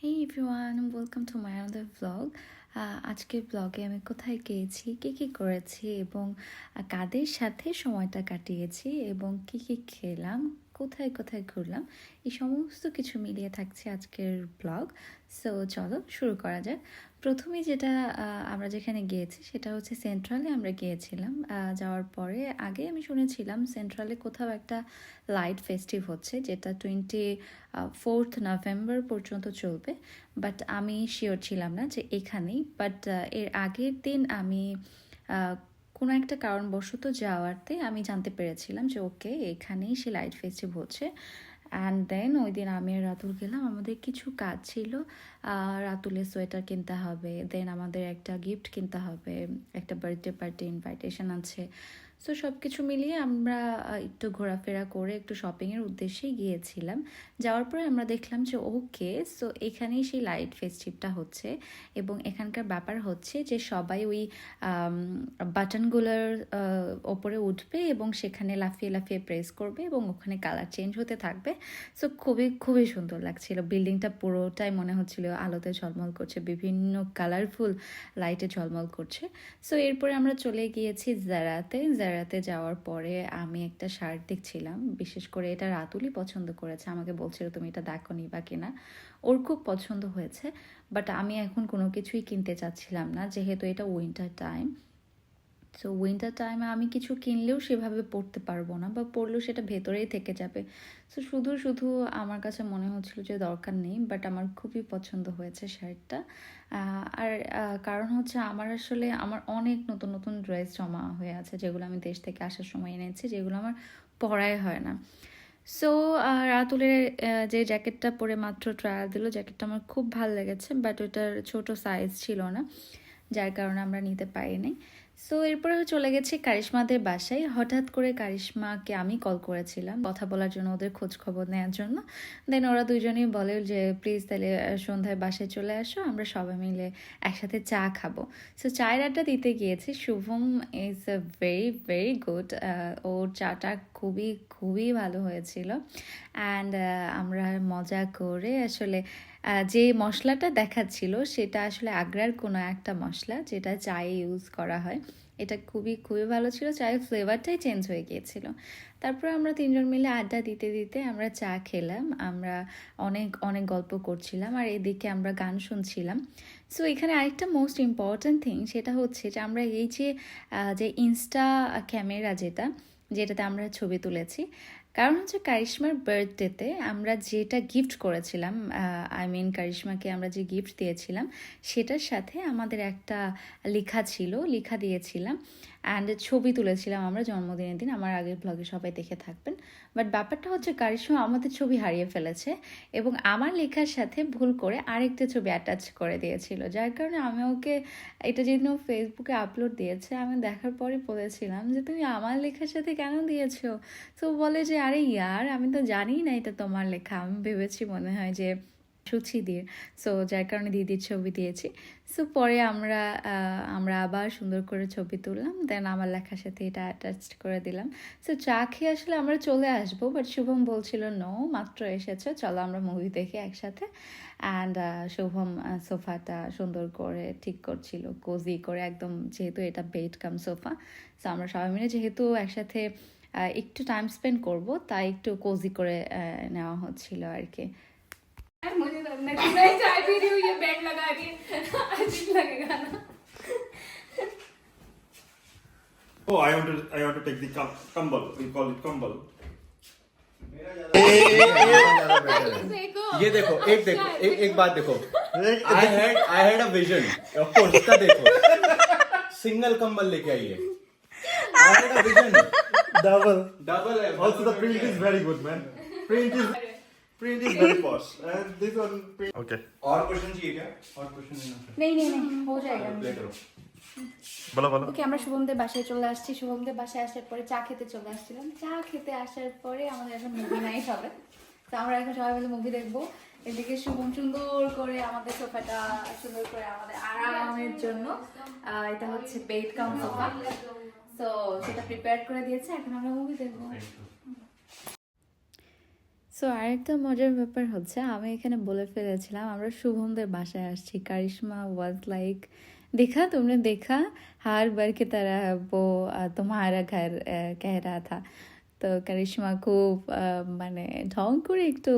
Hey everyone welcome to my another blog আজকের ব্লগে আমি কোথায় গিয়েছি, কী কী করেছি এবং কাদের সাথে সময়টা কাটিয়েছি এবং কী কী খেলাম কোথায় কোথায় ঘুরলাম, এই সমস্ত কিছু মিলিয়ে থাকছে আজকের ব্লগ সো চলো শুরু করা যাক। প্রথমে যেটা আমরা যেখানে গিয়েছি সেটা হচ্ছে সেন্ট্রালে আমরা গিয়েছিলাম। যাওয়ার পরে আগে আমি শুনেছিলাম সেন্ট্রালে কোথাও একটা লাইট ফেস্টিভ হচ্ছে, যেটা টোয়েন্টি ফোর্থ নভেম্বর পর্যন্ত চলবে। বাট আমি শিওর ছিলাম না যে এখানেই। বাট এর আগের দিন আমি কোনো একটা কারণবশত যাওয়ারতে আমি জানতে পেরেছিলাম যে, ওকে এখানেই সে লাইট ফেস্টিভ হচ্ছে অ্যান্ড দেন ওই দিন আমি আর রাতুল গেলাম। আমাদের কিছু কাজ ছিল। রাতুলের সোয়েটার কিনতে হবে। দেন আমাদের একটা গিফট কিনতে হবে। একটা বার্থডে পার্টি ইনভাইটেশন আছে। সো সব কিছু মিলিয়ে আমরা একটু ঘোরাফেরা করে একটু শপিংয়ের উদ্দেশ্যেই গিয়েছিলাম। যাওয়ার পরে আমরা দেখলাম যে ওকে সো এখানেই সেই লাইট ফেস্টিভটা হচ্ছে এবং এখানকার ব্যাপার হচ্ছে যে, সবাই ওই বাটনগুলোর ওপরে উঠবে এবং সেখানে লাফিয়ে লাফিয়ে প্রেস করবে এবং ওখানে কালার চেঞ্জ হতে থাকবে। সো খুবই খুবই সুন্দর লাগছিল। বিল্ডিংটা পুরোটাই মনে হচ্ছিল আলোতে ঝলমল করছে, বিভিন্ন কালারফুল লাইটে ঝলমল করছে। সো এরপরে আমরা চলে গিয়েছি জারাতে জারাতে যাওয়ার পরে আমি একটা শার্ট দেখছিলাম, বিশেষ করে এটা রাতুলই পছন্দ করেছে। আমাকে বলছিল, তুমি এটা দেখো নি বা কিনা? ওর খুব পছন্দ হয়েছে বাট আমি এখন কোনো কিছুই কিনতে চাচ্ছিলাম না, যেহেতু এটা উইন্টার টাইম সো উইন্টার টাইমে আমি কিছু কিনলেও সেভাবে পরতে পারব না বা পরলেও সেটা ভেতরেই থেকে যাবে। সো শুধু শুধু আমার কাছে মনে হচ্ছিল যে দরকার নেই বাট আমার খুবই পছন্দ হয়েছে শার্টটা আর কারণ হচ্ছে আমার আসলে আমার অনেক নতুন নতুন ড্রেস জমা হয়ে আছে, যেগুলো আমি দেশ থেকে আসার সময় এনেছি, যেগুলো আমার পরাই হয় না। সো রাতুলের যে জ্যাকেটটা পরে মাত্র ট্রায়াল দিল জ্যাকেটটা আমার খুব ভালো লেগেছে বাট ওটার ছোট সাইজ ছিল না, যার কারণে আমরা নিতে পারিনি। সো এরপরে চলে গেছি কারিশ্মাদের বাসায়। হঠাৎ করে কারিশমাকে আমি কল করেছিলাম কথা বলার জন্য, ওদের খোঁজ খবর নেওয়ার জন্য। দেন ওরা দুজনেই বলে যে প্লিজ তাহলে সন্ধ্যায় বাসায় চলে আসো, আমরা সবাই মিলে একসাথে চা খাব। সো চায়ের আড্ডা দিতে গিয়েছি। Shubham is a very very good ওর চাটা খুবই খুবই ভালো হয়েছিল। অ্যান্ড আমরা মজা করে আসলে যে মশলাটা দেখাচ্ছিল সেটা আসলে আগ্রার কোনো একটা মশলা যেটা চায়ে ইউজ করা হয়। এটা খুবই খুবই ভালো ছিল। চায়ের ফ্লেভারটাই চেঞ্জ হয়ে গিয়েছিল। তারপর আমরা তিনজন মিলে আড্ডা দিতে দিতে আমরা চা খেলাম। আমরা অনেক অনেক গল্প করছিলাম আর এদিকে আমরা গান শুনছিলাম। সো এখানে আরেকটা মোস্ট ইম্পর্ট্যান্ট থিং সেটা হচ্ছে যে আমরা এই যে যে ইনস্টা ক্যামেরা যেটা যেটাতে আমরা ছবি তুলেছি। কারণ হচ্ছে কারিশ্মার বার্থডেতে আমরা যেটা গিফট করেছিলাম আই মিন কারিশ্মাকে আমরা যে গিফট দিয়েছিলাম, সেটার সাথে আমাদের একটা লেখা ছিল, লেখা দিয়েছিলাম। অ্যান্ড ছবি তুলেছিলাম আমরা জন্মদিনের দিন, আমার আগের ব্লগে সবাই দেখে থাকবেন। বাট ব্যাপারটা হচ্ছে কারিশ্মা আমাদের ছবি হারিয়ে ফেলেছে এবং আমার লেখার সাথে ভুল করে আরেকটা ছবি অ্যাটাচ করে দিয়েছিল। যার কারণে আমি ওকে, এটা যেদিন ও ফেসবুকে আপলোড দিয়েছে, আমি দেখার পরে বলেছিলাম যে, তুমি আমার লেখার সাথে কেন দিয়েছ? তো বলে যে, আরে ইয়ার, আমি তো জানি না এটা তোমার লেখা। আমি ভেবেছি মনে হয় যে সুচিদির সো যার কারণে দিদির ছবি দিয়েছি। সো পরে আমরা আমরা আবার সুন্দর করে ছবি তুললাম। দেন আমার লেখার সাথে এটা অ্যাটাচ করে দিলাম। সো চা খেয়ে আসলে আমরা চলে আসব বাট শুভম বলছিল নো মাত্র এসেছে। চলো আমরা মুভি দেখি একসাথে। অ্যান্ড শুভম সোফাটা সুন্দর করে ঠিক করছিল। কোজি করে একদম, যেহেতু এটা বেড কাম সোফা সো আমরা সবাই মিলে যেহেতু একসাথে একটু টাইম স্পেন্ড করব, তাই একটু কোজি করে নেওয়া হচ্ছিল আর কি। यार मुझे तो मैं मैं चाय पी रही हूँ ये बेड लगा है अजीब लगेगा ना। Oh, I want to I want to take the cum- kambal. We call it kambal. ये देखो एक देखो एक एक बात देखो। I had I had a vision of course इसका देखो। सिंगल कंबल लेके आइए I had a vision Double. Double है। Also, the print is very good, man. Print is print is very posh, and this one print. Okay. और question चाहिए क्या और क्वेश्चन নেই নেই নেই হো যায়গা प्ले करो বলো বলো ওকে আমরা শুভমদের বাসায় চলে আসছি শুভমদের বাসায় আসার পরে চা খেতে চলে আসছিলাম চা খেতে আসার পরে আমাদের এখন মুভি নাইট হবে তো আমরা এখন সবাই মিলে মুভি দেখবো এদিকে শুভম সুন্দর করে আমাদের সোফাটা সুন্দর করে আমাদের আরামের জন্য আহ, এটা হচ্ছে বেড কাম সোফা তো সেটা প্রিপেয়ার করে দিয়েছে এখন আমরা মুভি দেখবো সো আরেকটা মজার ব্যাপার হচ্ছে আমি এখানে বলে ফেলেছিলাম আমরা শুভমদের বাসায় আসছি কারিশমা ওয়াজ লাইক देखा तुमने देखा हर बार की तरह वो अ, तुम्हारा घर अ, कह रहा था তো কারিশমা খুব মানে ঢং করে একটু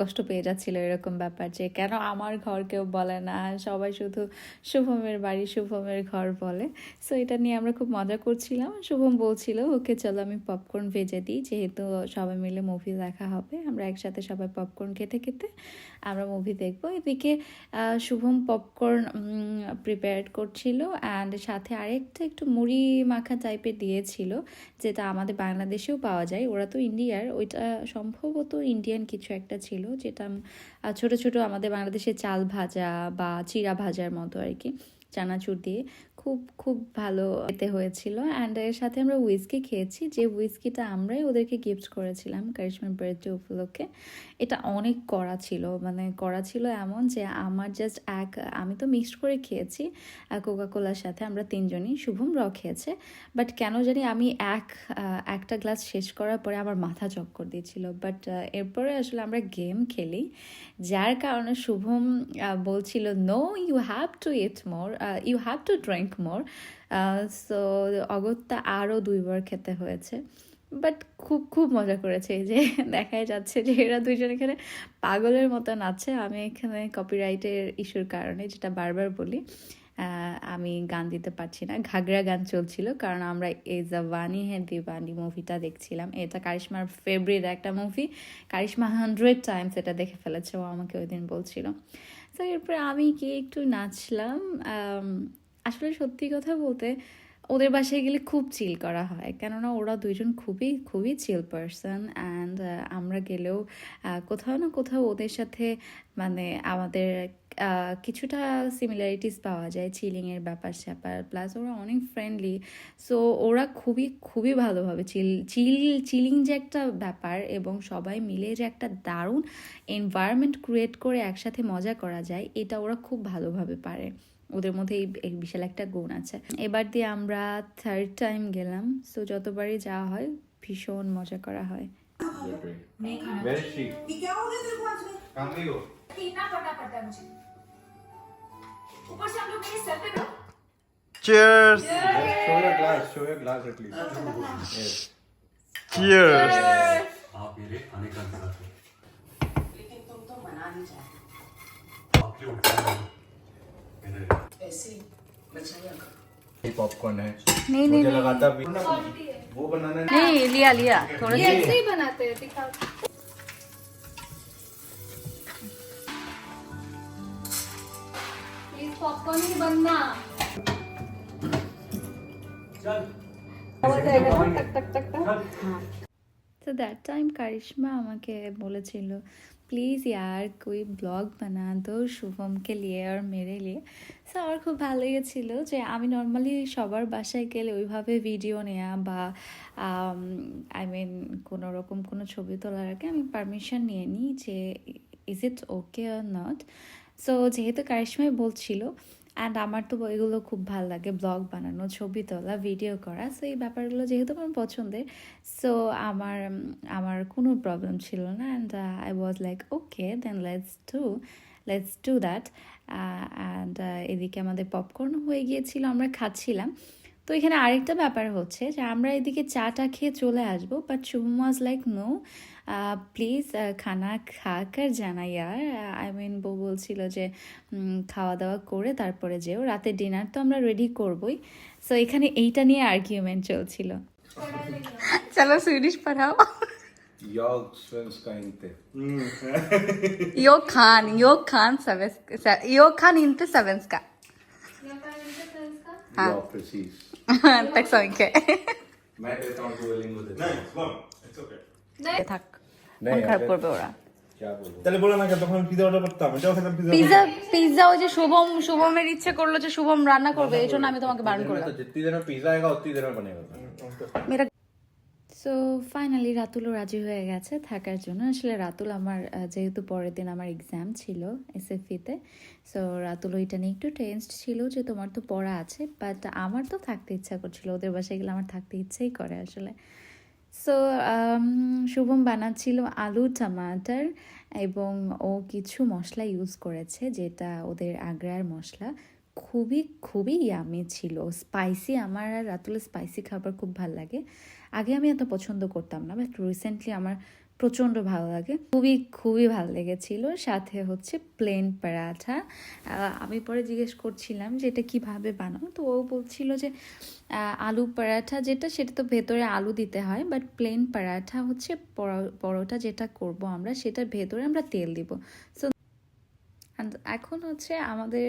কষ্ট পেয়ে যাচ্ছিল এরকম ব্যাপার যে কেন আমার ঘর কেউ বলে না, সবাই শুধু শুভমের বাড়ি শুভমের ঘর বলে। সো এটা নিয়ে আমরা খুব মজা করছিলাম। শুভম বলছিল, ওকে চলো আমি পপকর্ন ভেজে দিই, যেহেতু সবাই মিলে মুভি দেখা হবে, আমরা একসাথে সবাই পপকর্ন খেতে খেতে আমরা মুভি দেখব। এদিকে শুভম পপকর্ন প্রিপেয়ার করছিল অ্যান্ড সাথে আরেকটা একটু মুড়ি মাখা টাইপের দিয়েছিল। যেটা আমাদের বাংলাদেশেও পাওয়া যায়, ওরা তো ইন্ডিয়ার। ওইটা সম্ভবত ইন্ডিয়ান কিছু একটা ছিল যেটা ছোট ছোট আমাদের বাংলাদেশে চাল ভাজা বা চিরা ভাজার মতো আর কি। চানাচুর দিয়ে খুব খুব ভালো এতে হয়েছিল। অ্যান্ড এর সাথে আমরা উইস্কি খেয়েছি। যে উইস্কিটা আমরাই ওদেরকে গিফট করেছিলাম কারিশমার বার্থডে উপলক্ষে, এটা অনেক কড়া ছিল। মানে কড়া ছিল এমন যে আমার জাস্ট এক, আমি তো মিক্সড করে খেয়েছি কোকা কোলার সাথে আমরা তিনজনই শুভম র খেয়েছে। বাট কেন জানি আমি এক, একটা গ্লাস শেষ করার পরে আমার মাথা চক্কর দিয়েছিল। বাট এরপরে আসলে আমরা গেম খেলি, যার কারণে শুভম বলছিল no you have to eat more you have to drink more so অগত্যা আরও দুইবার খেতে হয়েছে। বাট খুব খুব মজা করেছে এই যে দেখাই যাচ্ছে যে এরা দুইজন এখানে পাগলের মতো নাচছে আমি এখানে কপিরাইটের ইস্যুর কারণে যেটা বারবার বলি আমি গান দিতে পারছি না। ঘাগরা গান চলছিল, কারণ আমরা এই জাবানি হে দিবানি মুভিটা দেখছিলাম। এটা কারিশমার ফেভারিট একটা মুভি কারিশমা হান্ড্রেড টাইমস এটা দেখে ফেলেছে, ও আমাকে ওই দিন বলছিল। তো এরপরে আমি কি একটু নাচলাম আসলে সত্যি কথা বলতে ওদের বাসায় গেলে খুব চিল করা হয়। কেননা ওরা দুইজন খুবই খুবই চিল পারসন অ্যান্ড আমরা গেলেও কোথাও না কোথাও ওদের সাথে মানে আমাদের কিছুটা সিমিলারিটিস পাওয়া যায় চিলিংয়ের ব্যাপার স্যাপার। প্লাস ওরা অনেক ফ্রেন্ডলি সো ওরা খুবই খুবই ভালোভাবে চিল চিল চিলিং যে একটা ব্যাপার এবং সবাই মিলে যে একটা দারুণ এনভায়রনমেন্ট ক্রিয়েট করে একসাথে মজা করা যায়, এটা ওরা খুব ভালোভাবে পারে। ওদের মধ্যে এই এই বিশাল একটা গুণ আছে এবার দিয়ে আমরা থার্ড টাইম গেলাম সো যতবারই যাওয়া হয় ভীষণ মজা করা হয় Where is she? ये क्या हो गया तेरे को आज में कहाँ गई हो? पीना पड़ना पड़ता है मुझे ऊपर से हम लोग मेरे सर पे करो Cheers! Show your glass. Show your glass at least. Yes. Cheers! आप मेरे खाने का इंतजार करो लेकिन तुम तो मना नहीं चाहते आपके उठने मेरे ऐसे ही बचाया करो ये पॉपकॉर्न है नहीं मुझे लगा था भी वो बनाना है नहीं लिया लिया थोड़ा ये ऐसे ही बनाते हैं दिखाओ प्लीज पॉपकॉर्न ही बनना তো দ্যাট টাইম কারিশমা আমাকে বলেছিল প্লিজ ইয়ার কুই ব্লগ বানা দো শুভমকে লিয়ে আর মেরে লিয়ে সো আমার খুব ভালো লেগেছিল যে আমি নর্মালি সবার বাসায় গেলে ওইভাবে ভিডিও নেয়া বা আই মিন কোনো রকম কোনো ছবি তোলার আগে আমি পারমিশন নিয়ে নিই যে is it okay or not so যেহেতু কারিশ্মাই বলছিল অ্যান্ড আমার তো এগুলো খুব ভালো লাগে, ব্লগ বানানো, ছবি তোলা ভিডিও করা সো এই ব্যাপারগুলো যেহেতু আমার পছন্দের সো আমার আমার কোনো প্রবলেম ছিল না and I was like okay then let's to let's do that and এদিকে আমাদের পপকর্ন হয়ে গিয়েছিল, আমরা খাচ্ছিলাম। তো এখানে আরেকটা ব্যাপার হচ্ছে যে আমরা এদিকে চাটা খেয়ে চলে আসব but Shubham was like no please খানা খা কর জানা ইয়ার আই মিন বউ বলছিল যে খাওয়া দাওয়া করে তারপরে যেও রাতে ডিনার তো আমরা রেডি করবোই সো এখানে এইটা নিয়ে আর্গুমেন্ট চলছিল চলো সুইডিশ পড়াও ইয়োগ খান ইয়োগ খান সাবেস্কা ইয়োগ খান ইনতে সাবেস্কা Yeah, precis. Tack så mycket. Nej, det är inte så mycket. Nej, kom. It's okay. থাক মন খারাপ করবে ওরা। রাজি হয়ে গেছে থাকার জন্য। আসলে রাতুল আমার যেহেতু পরের দিন আমার এক্সাম ছিল এস এফ তে সো রাতুল ওইটা নিয়ে একটু টেনসড ছিল যে তোমার তো পড়া আছে বাট আমার তো থাকতে ইচ্ছা করছিল ওদের বাসায় গেলে আমার থাকতে ইচ্ছেই করে আসলে। সো শুভম বানাচ্ছিল আলু, টমাটার এবং ও কিছু মশলা ইউজ করেছে যেটা ওদের আগ্রার মশলা। খুবই খুবই ইয়ামি ছিল। স্পাইসি আমার আর রাতুলের স্পাইসি খাবার খুব ভালো লাগে। আগে আমি এত পছন্দ করতাম না বাট রিসেন্টলি আমার প্রচণ্ড ভালো লাগে। খুবই খুবই ভালো লেগেছিল। সাথে হচ্ছে প্লেন পরাঠা আমি পরে জিজ্ঞেস করছিলাম যে এটা কীভাবে বানাও? তো ও বলছিল যে আলু পরাঠা যেটা, সেটা তো ভেতরে আলু দিতে হয় বাট প্লেন পরাঠা হচ্ছে পরোটা যেটা করব আমরা, সেটার ভেতরে আমরা তেল দিব। সো এখন হচ্ছে আমাদের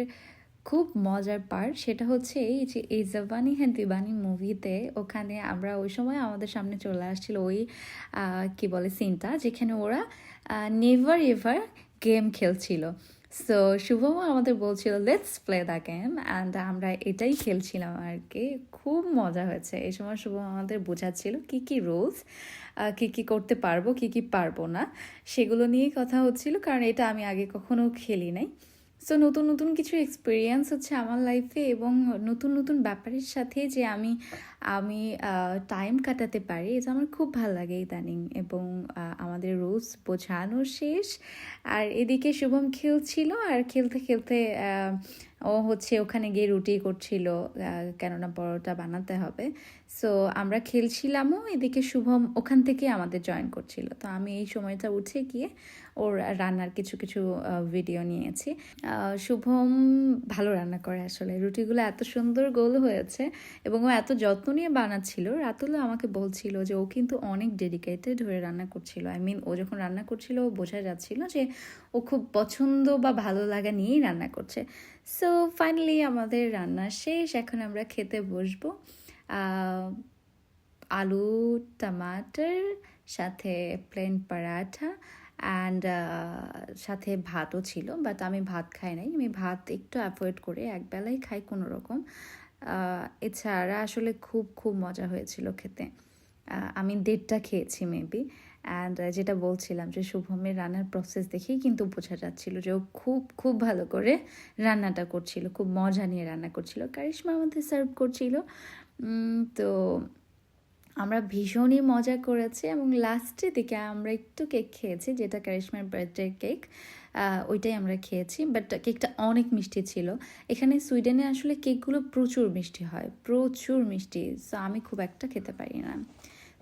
খুব মজার পার্ট সেটা হচ্ছে এই যে এই জবানি হ্যাঁ দিবানি মুভিতে ওখানে আমরা ওই সময় আমাদের সামনে চলে আসছিল ওই কি বলে সিনটা যেখানে ওরা নেভার এভার গেম খেলছিল। সো শুভম আমাদের বলছিল let's play the game and আমরা এটাই খেলছিলাম আর কি। খুব মজা হয়েছে। এই সময় শুভম আমাদের বোঝাচ্ছিল কি কি রুলস কি কি করতে পারব, কি কি পারব না। সেগুলো নিয়েই কথা হচ্ছিল। কারণ এটা আমি আগে কখনো খেলি নাই। সো নতুন নতুন কিছু এক্সপিরিয়েন্স হচ্ছে আমার লাইফে এবং নতুন নতুন ব্যাপারের সাথে যে আমি আমি টাইম কাটাতে পারি, এটা আমার খুব ভালো লাগে ইদানিং এবং আমাদের রোজ বোঝানো শেষ। আর এদিকে শুভম খেলছিল আর খেলতে খেলতে ও হচ্ছে ওখানে গিয়ে রুটি করছিল কেননা পরোটা বানাতে হবে। সো আমরা খেলছিলামও, এদিকে শুভম ওখান থেকে আমাদের জয়েন করছিল। তো আমি এই সময়টা উঠে গিয়ে ওর রান্নার কিছু কিছু ভিডিও নিয়েছি। শুভম ভালো রান্না করে আসলে। রুটিগুলো এত সুন্দর গোল হয়েছে এবং ও এত যত্ন নিয়ে বানাচ্ছিল। রাতুলও আমাকে বলছিল যে ও কিন্তু অনেক ডেডিকেটেড হয়ে রান্না করছিল। আই মিন ও যখন রান্না করছিল, ও বোঝা যাচ্ছিল যে ও খুব পছন্দ বা ভালো লাগা নিয়েই রান্না করছে। সো ফাইনালি আমাদের রান্না শেষ। এখন আমরা খেতে বসবো। আলু, টমাটার, সাথে প্লেন পরাঠা অ্যান্ড সাথে ভাতও ছিল বাট আমি ভাত খাই নাই। আমি ভাত একটু অ্যাভয়েড করে একবেলাই খাই কোনো রকম। এছাড়া আসলে খুব খুব মজা হয়েছিল খেতে। আমি দেড়টা খেয়েছি মেবি অ্যান্ড যেটা বলছিলাম যে শুভমের রান্নার প্রসেস দেখেই কিন্তু বোঝা যাচ্ছিল যে ও খুব খুব ভালো করে রান্নাটা করছিল, খুব মজা নিয়ে রান্না করছিল কারিশমা আমাদের সার্ভ করছিল। তো আমরা ভীষণই মজা করেছি এবং লাস্টের দিকে আমরা একটু কেক খেয়েছি, যেটা কারিশমার বার্থডে কেক ওইটাই আমরা খেয়েছি বাট কেকটা অনেক মিষ্টি ছিল। এখানে সুইডেনে আসলে কেকগুলো প্রচুর মিষ্টি হয়, প্রচুর মিষ্টি সো আমি খুব একটা খেতে পারি না।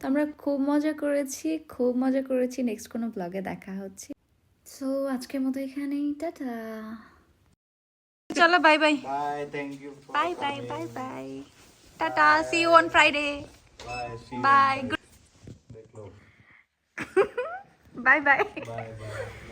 তো আমরা খুব মজা করেছি খুব মজা করেছি। নেক্সট কোনো ব্লগে দেখা হচ্ছে। সো আজকের মতো এখানেই টাটা। চলো bye bye bye bye bye bye bye tata see you on Friday bye bye bye bye bye